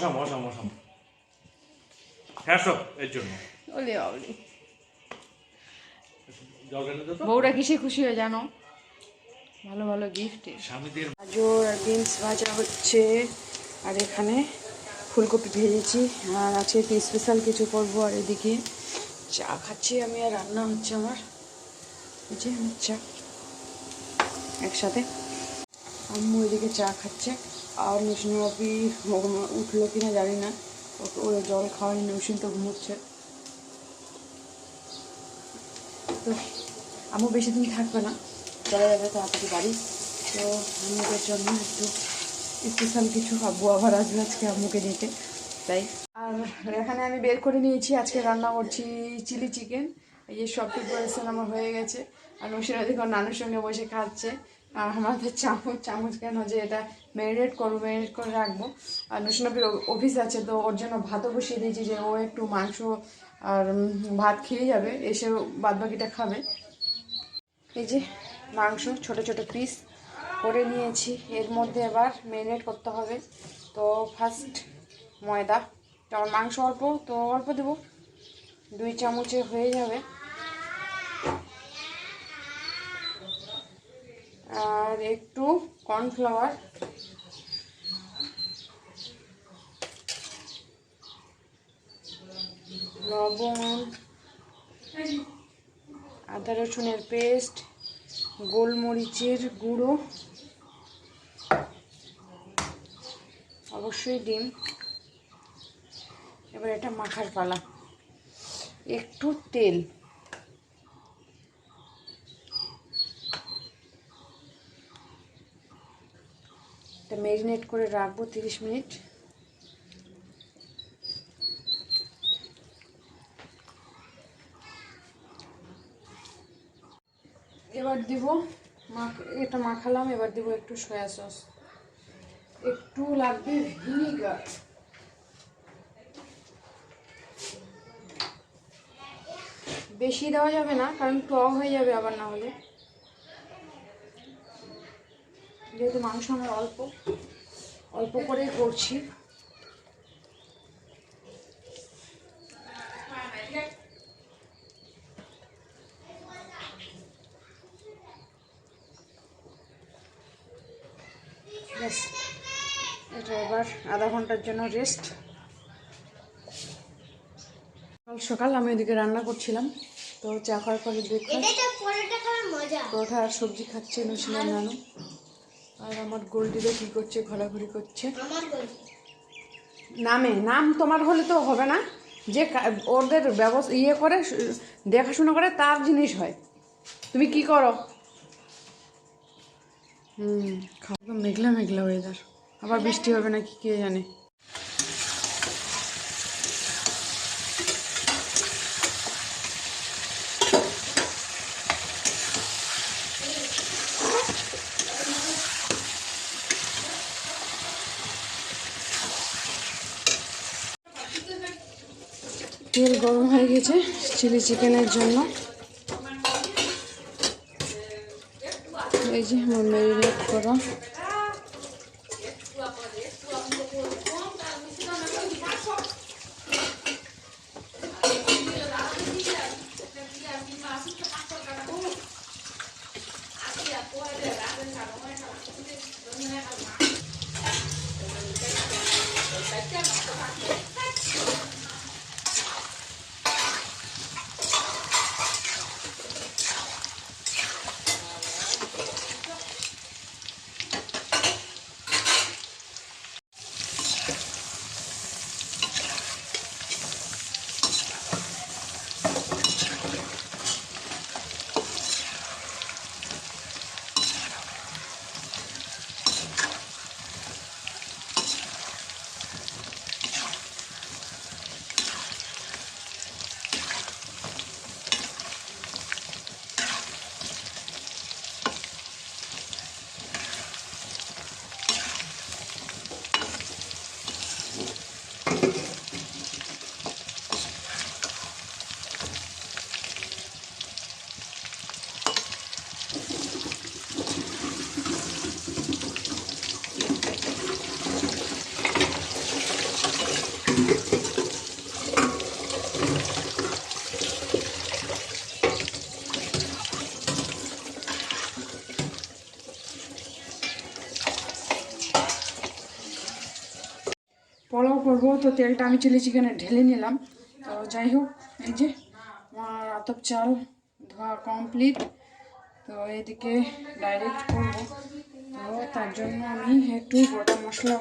বসাম বসাম বসাম হ্যাঁ সব এর জন্য। ওলে বউরা কিসে খুশি হয়ে জানো? ভালো ভালো গিফট স্বামীদের গাজর আর বিনস ভাজা হচ্ছে। আর এখানে ফুলকপি ভেজেছি। আর আছে একটু স্পেশাল কিছু করব আর এদিকে চা খাচ্ছি আমি আর রান্না হচ্ছে আমার। এই যে আমার চা। একসাথে। আম্মু এদিকে চা খাচ্ছে। আর নিশনবাপি উঠল কি না জানি না। ওকে ওরা জল খাওয়ানি নৌসিন তো ঘুমোচ্ছে। তো আম্মু বেশি দিন থাকবে না চলে যাবে তাড়াতাড়ি বাড়ি। তো আমাদের জন্য একটু স্পেশাল কিছু আব্বু আবার আসবে আজকে আম্মুকে নিতে। তাই। আর এখানে আমি বের করে নিয়েছি, আজকে রান্না করছি চিলি চিকেন। এই যে সব প্রিপারেশন আমার হয়ে গেছে। আর নসিরা দেখো নানুর সঙ্গে বসে খাচ্ছে। আর আমাদের চামচ চামচ কেন যে এটা ম্যারিনেট করব ম্যারিনেট করে রাখব। আর নসিনবির অফিস আছে, তো ওর জন্য ভাতও বসিয়ে দিয়েছি যে ও একটু মাংস আর ভাত খেয়ে যাবে, এসে বাদ বাকিটা খাবে। এই যে মাংস, ছোট ছোট পিস করে নিয়েছি। এর মধ্যে এবার ম্যারিনেট করতে হবে। তো ফার্স্ট ময়দা। তো মাংস অল্প, তো অল্প দেবো। দুই চামচে হয়ে যাবে। আর একটু কর্নফ্লাওয়ার। লবণ, আদা রসুনের পেস্ট, গোলমরিচের গুঁড়ো। অবশ্যই ডিম। এবার এটা মাখার পালা। একটু তেল। এটা ম্যারিনেট করে রাখব তিরিশ মিনিট। এবার দিব এটা মাখালাম, এবার দিব একটু সয়া সস একটু লাগবে ভিনিগার বেশি দেওয়া যাবে না, কারণ টক হয়ে যাবে আবার না হলে। যেহেতু মাংস আমার অল্প অল্প করেই করছি। এটা এবার আধা ঘণ্টার জন্য রেস্ট সকাল সকাল আমি ওইদিকে রান্না করছিলাম তো চা খাওয়ার পরে ব্রেকফাস্ট পরোটা আর সবজি খাচ্ছে নুসিলাম নানু আর আমার গোল্ডিরে কী করছে ঘোরাঘুরি করছে? নামে নাম তোমার হলে তো হবে না। যে ওদের ব্যবস্থা ইয়ে করে দেখাশোনা করে তার জিনিস হয়। তুমি কি করো? হুম মেঘলা মেঘলা ওয়েদার আবার বৃষ্টি হবে না কি কে জানে? তেল গরম হয়ে গেছে চিলি চিকেনের জন্য। এই যে আমার ম্যারিনেট করা। করব তো তেলটা আমি চিলি চিকেনে ঢেলে নিলাম। তো যাই হোক, এই যে আমার আতপ চাল ধোয়া কমপ্লিট তো এদিকে ডাইরেক্ট করব। তো তার জন্য আমি একটু গোটা মশলা,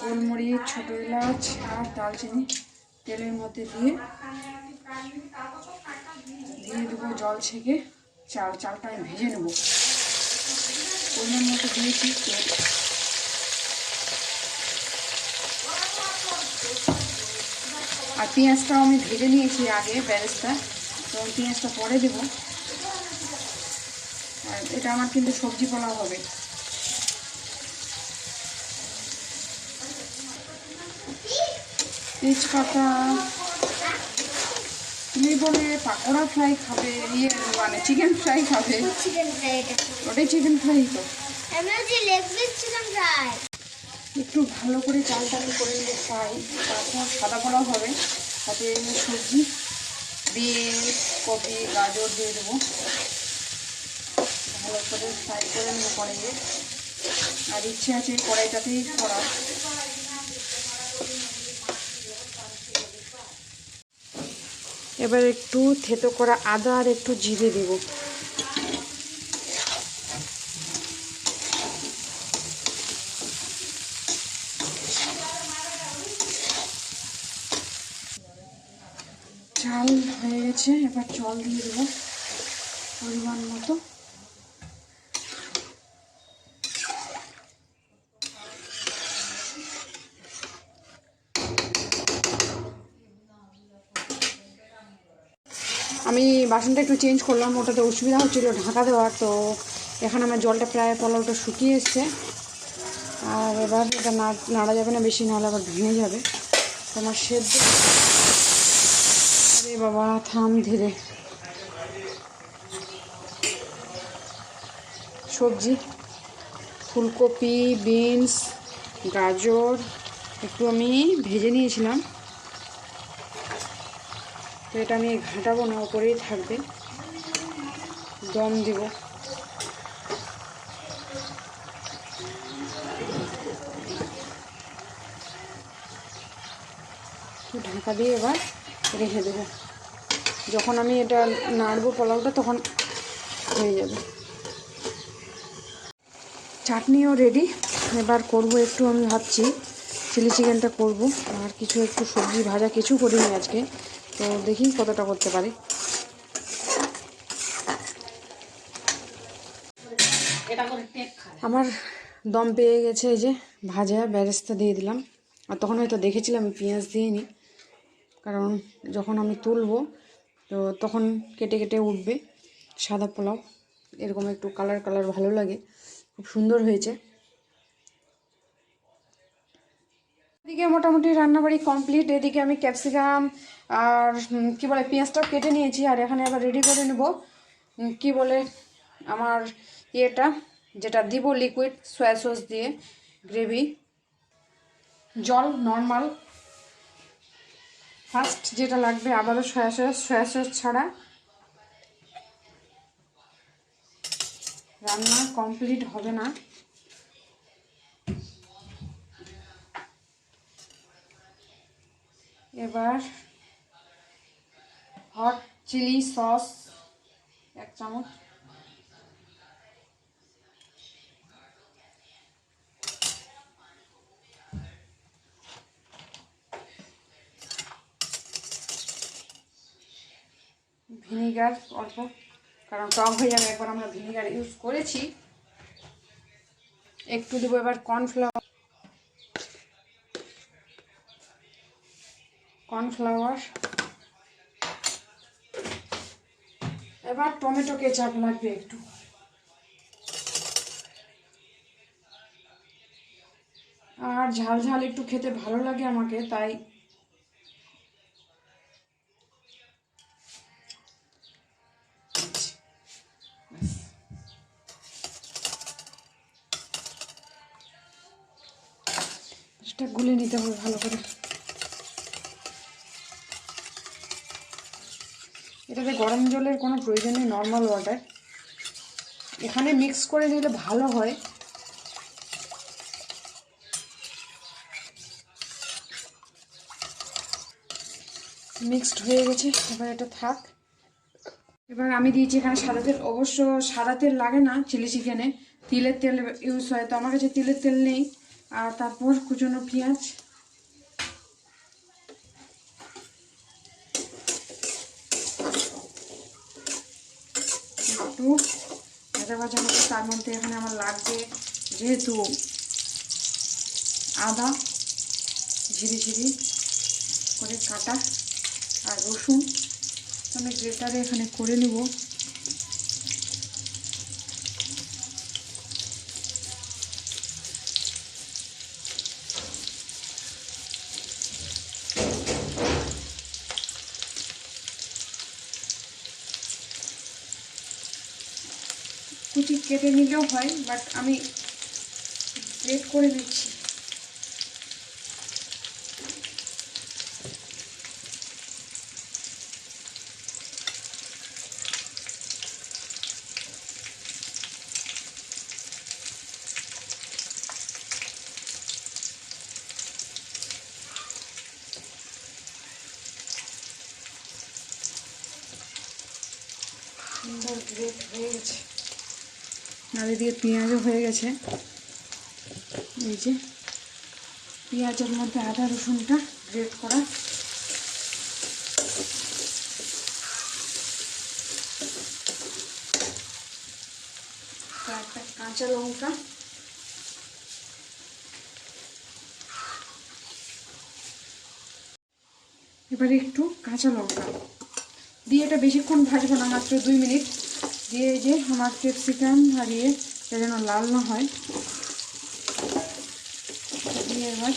গোলমরিচ, ছোটো এলাচ আর দালচিনি তেলের মধ্যে দিয়ে দিয়ে দেবো জল ছেঁকে। চাল চালটা আমি ভেজে নেব। পরিমাণ মতো দিয়েছি। তেল আর পেঁয়াজটাও আমি ভেজে নিয়েছি আগে ব্যারেজটা। তো পেঁয়াজটা পরে দেব। আর এটা আমার কিন্তু সবজি পোলাও হবে। তেজপাতা তুমি বলে পাকোড়া ফ্রাই খাবে ইয়ে মানে চিকেন ফ্রাই খাবে। চিকেন ফ্রাই ওটাই চিকেন ফ্রাই তো। লেগ পিস চিকেন ফ্রাই একটু ভালো করে চাল টাল করে নিলে ফ্রাই তারপর সাদা পোলাও হবে। তাতে সবজি, বিনস, কপি, গাজর দিয়ে দেবো। ভালো করে ফ্রাই করে নেব কড়াইয়ে। আর ইচ্ছে আছে কড়াইটাতেই করা এবার একটু থেতো করা আদা আর একটু জিরে দেবো চাল গেছে এবার জল দিয়ে দেবো পরিমাণ মতো। আমি বাসনটা একটু চেঞ্জ করলাম, ওটাতে অসুবিধা হচ্ছিল ঢাকা দেওয়ার, তো এখানে আমার জলটা প্রায় পোলাওটা শুকিয়ে এসছে। আর এবার এটা নাড়া যাবে না বেশি, নাহলে আবার ভেঙে যাবে। তো আমার সেদ্ধ বাবা, থাম ধীরে। সবজি, ফুলকপি, বিনস, গাজর, একটু আমি ভেজে নিয়েছিলাম। তো এটা আমি ঘাঁটাবো না, ওপরেই থাকবে। দম দিব। ঢাকা দিয়ে এবার রেখে দেবো। যখন আমি এটা নাড়বো পোলাওটা, তখন হয়ে যাবে। চাটনিও রেডি এবার করব একটু আমি ভাবছি চিলি চিকেনটা করব। আর কিছু একটু সবজি ভাজা কিছু করিনি আজকে, তো দেখি কতটা করতে পারি। আমার দম পেয়ে গেছে, এই যে ভাজা ব্যারেস্তা দিয়ে দিলাম। আর তখন হয়তো দেখেছিলাম পেঁয়াজ দিইনি। কারণ যখন আমি তুলবো তো তখন কেটে কেটে উঠবে সাদা পোলাও। এরকম একটু কালার কালার ভালো লাগে। খুব সুন্দর হয়েছে। এদিকে মোটামুটি রান্নাবাড়ি কমপ্লিট। এদিকে আমি ক্যাপসিকাম আর কি বলে, পেঁয়াজটাও কেটে নিয়েছি আর এখানে আবার রেডি করে নেব। কি বলে, আমার ইয়েটা, যেটা দিব লিকুইড সয়া সস দিয়ে গ্রেভি জল নর্মাল ফার্স্ট যেটা লাগবে আবারও সয়া সস সয়া সস ছাড়া। রান্না কমপ্লিট হবে না। এবার হট চিলি সস এক চামচ। ভিনিগার, অল্প, কারণ টক হয়ে যাবে একবার আমরা ভিনিগার ইউজ করেছি। একটু দেবো এবার কর্নফ্লাওয়ার কর্নফ্লাওয়ার এবার টমেটো কেচাপ লাগবে একটু। আর ঝাল ঝাল একটু খেতে ভালো লাগে আমাকে, তাই নিতে হবে ভালো করে। এটাতে গরম জলের কোনো প্রয়োজন নেই নর্মাল ওয়াটার এখানে মিক্স করে নিলে ভালো হয়। মিক্সড হয়ে গেছে, এবার এটা থাক। এবার আমি দিয়েছি এখানে সাদা তেল। অবশ্য সাদা তেল লাগে না চিলি চিকেনে তিলের তেল ইউজ হয়, তো আমার কাছে তিলের তেল নেই। আর তারপর কুচনো পেঁয়াজ। একটু ভাজা ভাজা মতো, তার মধ্যে এখানে আমার লাগবে যেহেতু আদা, ঝিরি ঝিরি করে কাটা আর রসুন। আমি গ্রেটারে এখানে করে নেব কুচি কেটে নিলেও হয় বাট আমি গ্রেট করে দিচ্ছি সুন্দর গ্রেট হয়ে গেছে। আর এদিকে পেঁয়াজও হয়ে গেছে। এই যে পেঁয়াজের মধ্যে আদা রসুনটা গ্রেট করা। কাঁচা লঙ্কা। এবারে একটু কাঁচা লঙ্কা। দিয়ে এটা বেশিক্ষণ ভাজবো না, মাত্র দুই মিনিট। দিয়ে এই যে আমার ক্যাপসিকাম হারিয়ে যেন লাল না হয়। দিয়ে এবার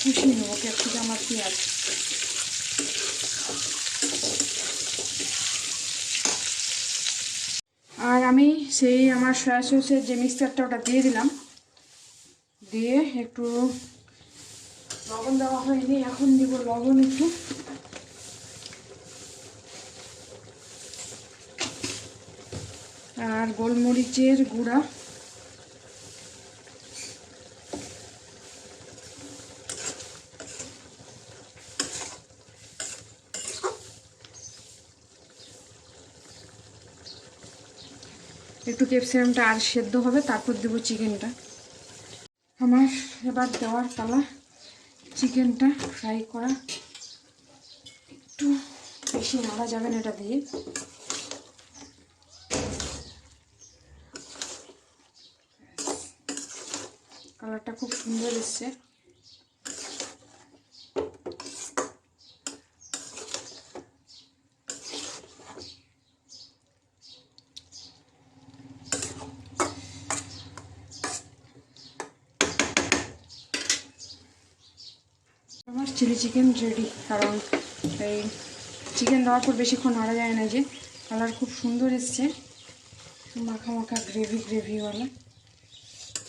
খুশি নেব ক্যাপসিকাম আর পেঁয়াজ। আর আমি সেই আমার সয়া সসের যে মিক্সচারটা ওটা দিয়ে দিলাম। দিয়ে একটু লবণ দেওয়া হয়নি, এখন দিব লবণ একটু। আর গোলমরিচের গুঁড়া। একটু ক্যাপসিকামটা আর সেদ্ধ হবে, তারপর দেবো চিকেনটা। আমার এবার দেওয়ার পালা চিকেনটা ফ্রাই করা। একটু বেশি নাড়া যাবে না এটা দিয়ে কালারটা খুব সুন্দর এসছে আমার চিলি চিকেন রেডি কারণ এই চিকেন দেওয়ার পর বেশিক্ষণ নাড়া যায় না যে, কালার খুব সুন্দর এসছে। মাখা মাখা গ্রেভি গ্রেভিওয়ালা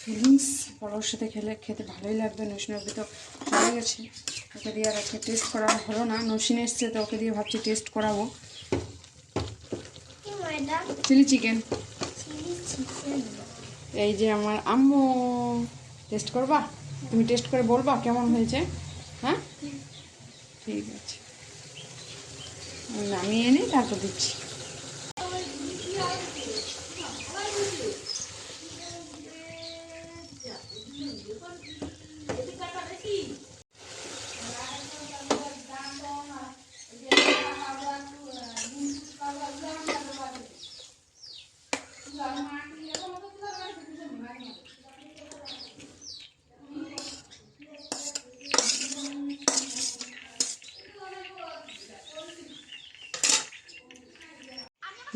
ফিলিংস বড়োর সাথে খেলে খেতে ভালোই লাগবে নসিন অব্দি তো চলে গেছে। ওকে দিয়ে আর আজকে টেস্ট করা হলো না নসিন এসছে তো ওকে দিয়ে ভাবছি টেস্ট করাবো। চিলি চিকেন এই যে আমার আম্মু টেস্ট করবা? তুমি টেস্ট করে বলবা কেমন হয়েছে? হ্যাঁ? ঠিক আছে। আমি নামিয়ে এনে তারপর দিচ্ছি।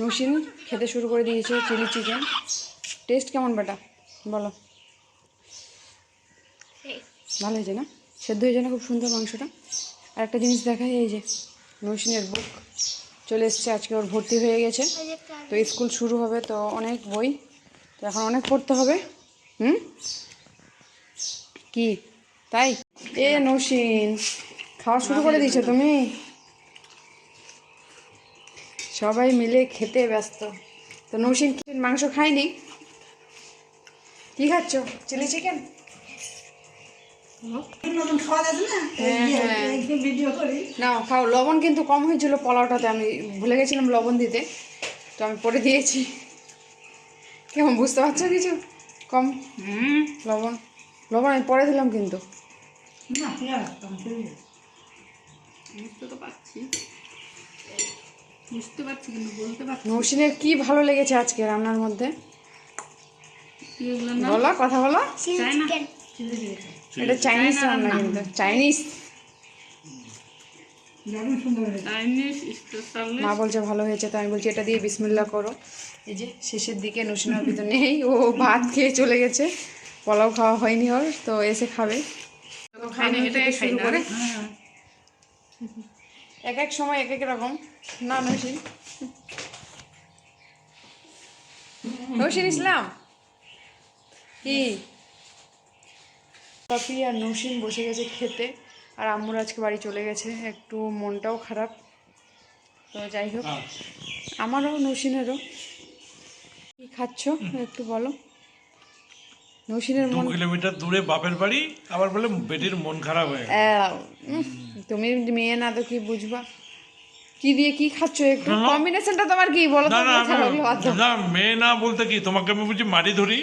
নসিন খেতে শুরু করে দিয়েছে চিলি চিকেন টেস্ট কেমন বেটা? বলো। ভালো হয়েছে না? সেদ্ধ হয়েছে না খুব সুন্দর মাংসটা? আর একটা জিনিস দেখা এই যে নসিনের বুক চলে এসছে, আজকে ওর ভর্তি হয়ে গেছে। তো স্কুল শুরু হবে, তো অনেক বই, তো এখন অনেক পড়তে হবে। হুম? কি? তাই? এ নসিন খাওয়া শুরু করে দিয়েছ তুমি? সবাই মিলে খেতে ব্যস্ত। তো নৌসিন মাংস খাইনি। কি খাচ্ছ? Chilli chicken? না হ্যাঁ, হ্যাঁ। এই যে ভিডিও করি না খাও। লবণ কিন্তু কম হয়েছিল পোলাওটাতে। আমি ভুলে গেছিলাম লবণ দিতে। তো আমি পরে দিয়েছি। কেমন বুঝতে পারছ কিছু? কম? লবণ। লবণ আমি পরে দিলাম কিন্তু। না। বুঝতে তো পারছি বুঝতে পারছি কিন্তু বলতে পারছি নৌসিনের কি ভালো লেগেছে আজকে রান্নার মধ্যে? বলো কথা বলো। এটা চাইনিজ রান্না। কিন্তু। চাইনিজ। দারুণ সুন্দর হয়েছে। চাইনিজ স্পেশাল মা বলছে ভালো হয়েছে তো আমি বলছি এটা দিয়ে বিসমিল্লা করো। এই যে শেষের দিকে নসিনার ভিতর নেই ও ভাত খেয়ে চলে গেছে। পোলাও খাওয়া হয়নি ওর তো এসে খাবে। শুরু করে। হ্যাঁ। এক এক সময় এক এক রকম। না নসিন। নসিন ইসলাম? কি? পাপি আর নসিন বসে গেছে খেতে আর আম্মুর আজকে বাড়ি চলে গেছে। একটু মনটাও খারাপ। তো যাই হোক আমারও নসিনেরও। কি খাচ্ছ? একটু বলো। নসিনের মন কিলোমিটার দূরে বাপের বাড়ি আবার বলে বেটির মন খারাপ হয়ে তুমি মেয়ে না তো কি বুঝবা? কি দিয়ে কি খাচ্ছ? একটু কম্বিনেশনটা তোমার কি? বলো তো না না মেয়ে না বলতে কি? তোমাকে আমি বুঝি মারি ধরি।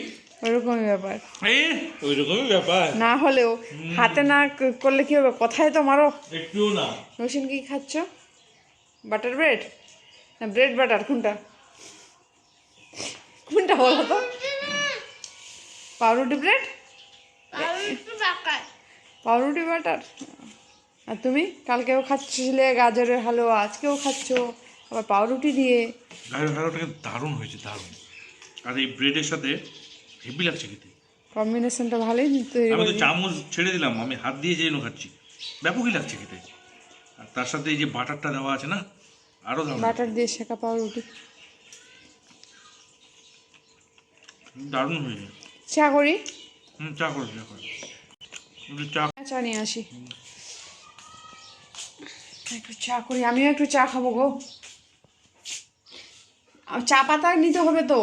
ওরকমই ব্যাপার। এই ওই রকমই ব্যাপার। না হলেও হাতে না করলে কি হবে? কথায় তো মারো। একটুও না। নসিন কি খাচ্ছ? বাটার ব্রেড না ব্রেড বাটার কোনটা? কোনটা বলো তো? পাউরুটি ব্রেড পাউরুটি বাটার? আর তুমি? কালকেও খাচ্ছিলে গাজরের হালুয়া আজকেও খাচ্ছ। আবার পাউরুটি দিয়ে। গায়ের হালুয়াটাকে দারুণ হয়েছে দারুণ। আর এই ব্রেডের সাথে হেভি লাগছে খেতে। কম্বিনেশনটা ভালোই আমি তো চামচ ছেড়ে দিলাম আমি হাত দিয়ে যেন খাচ্ছি। ব্যাপকই লাগছে খেতে। আর তার সাথে এই যে বাটারটা দেওয়া আছে না আরও দারুণ বাটার দিয়ে শেখা পাউরুটি। দারুণ হয়েছে। চা করি? হুম চা করি চা করি। চা চা নিয়ে আসি। একটু চা করি, আমিও একটু চা খাব গো। চা পাতা নিতে হবে তো।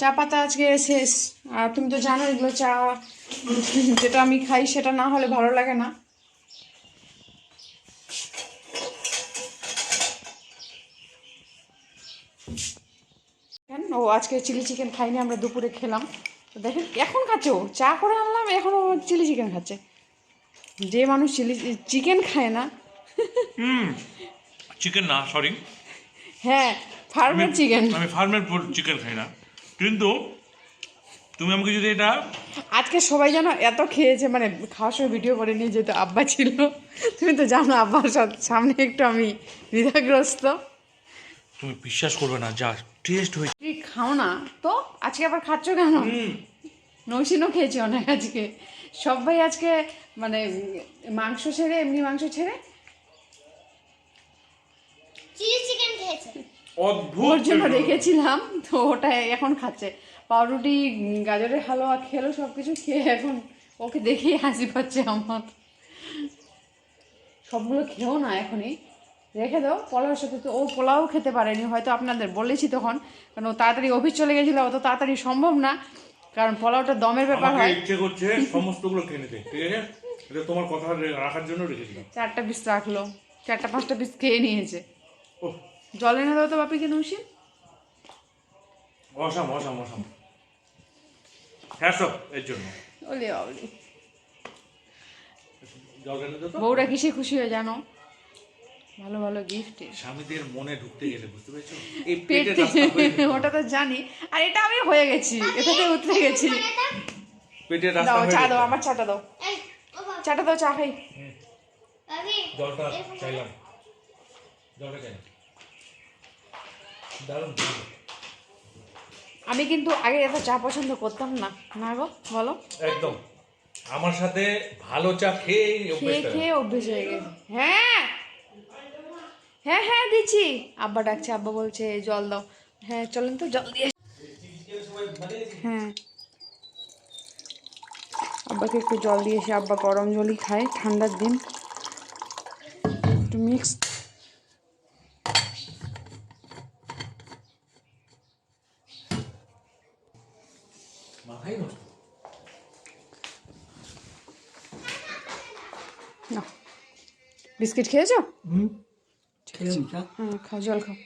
চা পাতা আজকে শেষ। আর তুমি তো জানো এগুলো চা যেটা আমি খাই সেটা না হলে ভালো লাগে না। ও আজকে চিলি চিকেন খাইনি, আমরা দুপুরে খেলাম। তো দেখেন, এখন খাচ্ছে? ও চা করে আনলাম এখনও চিলি চিকেন খাচ্ছে। যে মানুষ চিলি, চিকেন খায় না হুম। চিকেন না সরি হ্যাঁ ফার্মের চিকেন আমি ফার্মের চিকেন খাই না। কিন্তু তুমি আমাকে যদি এটা আজকে সবাই যেন এত খেয়েছে মানে খাওয়ার সময় ভিডিও করে নিয়ে যেত আব্বা ছিল। তুমি তো জানো আব্বার সামনে একটু আমি দ্বিধাগ্রস্ত। তুমি বিশ্বাস করবে না যা টেস্ট হয়েছে তুই খাও না? তো আজকে আবার খাচ্ছ কেন? নৌসিনও খেয়েছে অনেক আজকে। সবাই আজকে মানে মাংস ছেড়ে এমনি মাংস ছেড়ে চিলি চিকেন খেয়েছে। অদ্ভুত ওর জন্য রেখেছিলাম তো ওটা এখন খাচ্ছে। পাউরুটি গাজরের হালুয়া খেলো সব কিছু খেয়ে এখন ওকে দেখেই হাসি পাচ্ছে আমার। সবগুলো খেও না এখনই। রেখে দাও পোলাওর সাথে তো ও পোলাও খেতে পারেনি হয়তো আপনাদের বলেছি তখন। কারণ ও তাড়াতাড়ি অফিস চলে গেছিল অত তাড়াতাড়ি সম্ভব না। কারণ পোলাওটা দমের ব্যাপার হয়। ইচ্ছে করছে সমস্তগুলো খেয়ে নিতে ঠিক আছে? এটা তোমার কথা রাখার জন্য রেখেছিলাম। চারটা পিস রাখল চারটা পাঁচটা পিস খেয়ে নিয়েছে। জল এনে দাও তো বাপিকে নৌসি অসাম অসাম অসাম হ্যাঁ এর জন্য। ওলে বউরা কিসে খুশি হয়ে জানো? ভালো ভালো গিফট স্বামীদের মনে ঢুকতে গেলে বুঝতে পেরেছ? এই পেটের। ওটা তো জানি। আর এটা আমি হয়ে গেছি। এটাতে উতরে গেছি। পেটের রাস্তা দাও চা দাও আমার চাটা দাও। এই ও বাবা চাটা দাও চা খাই। জলটা চাইলাম। জলটা দারুণ। আমি কিন্তু আগে এত চা পছন্দ করতাম না। না গো বলো। একদম। আমার সাথে ভালো চা খেয়ে খেয়ে খেয়ে অভ্যেস হয়ে গেছে। হ্যাঁ। হ্যাঁ হ্যাঁ দিচ্ছি। আব্বা ডাকছে আব্বা বলছে জল দাও। হ্যাঁ চলেন তো জল দিয়ে হ্যাঁ। আব্বাকে একটু জল দিয়ে এসে আব্বা গরম জলই খায় ঠান্ডার দিন। একটু মিক্স বিস্কিট খেয়েছো হুম খেলাম চা হ্যাঁ খাও জল খাও